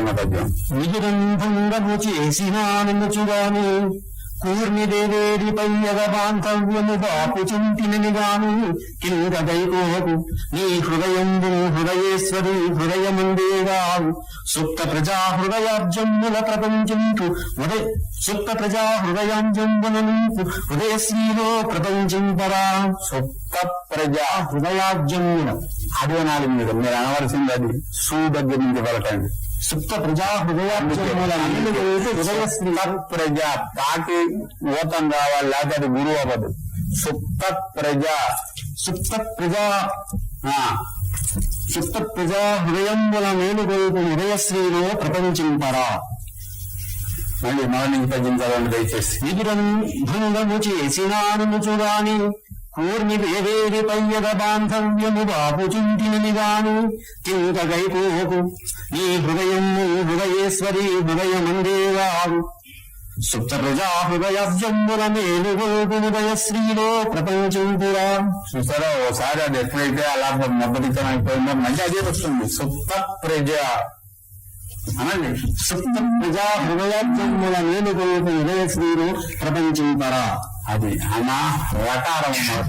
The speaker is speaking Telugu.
ఉన్న పద్యం నిజరంభంగము చేసినానుచుగాను కూర్మిదేవేడిపై బాంధవ్యము బాపు చింతినని గాను కింద దైకోకు నీ హృదయంబు హృదయేశ్వరి హృదయముందేగావు సుప్త ప్రజా హృదయాబ్జమ్ముల ప్రపంచింపు ఉదయ సుప్త ప్రజా హృదయాంజంబుల నింపు హృదయశ్రీలో ప్రపంచింపరా సుప్త ప్రజ హృదయాబ్జమ్ముల అదే నాలుగు మీద మీరు అనవలసింది అది. సు దగ్గర నుంచి పలకండి. సుప్త ప్రజా సుప్త ప్రజ పాకి ఓతం రావాలి లేకపోతే అది గురువు అవ్వదు. సుప్త ప్రజ సుప్త ప్రజా చిత్త ప్రజా హృదయంబుల మేలుగొల్పు హృదయశ్రీలో ప్రపంచింపరా. మళ్ళీ చదవండి దయచేసి. విదురం భంగము చేసినానుచుగాని కూర్మి వేవేది పయ్యద బాంధవ్యము బాపు చింతినని గాను నీ హృదయము హృదయేశ్వరి హృదయమందేవారు సుప్త ప్రజా హృదయవ్యంబుల హృదయవ్యముల శ్రీలో ప్రపంచం కూడా చూసారా ఓసారి అది ఎప్పుడైతే అలా మొదటితనం అయిపోయిందో మళ్ళీ అదే వస్తుంది. సుప్త ప్రజ అనండి. సుప్త ప్రజా హృదయవ్యంబుల మేలుగోపు హృదయాత్మముల శ్రీలో ప్రపంచం ప్రపంచింపరా. అది అనా రకారం అన్నమాట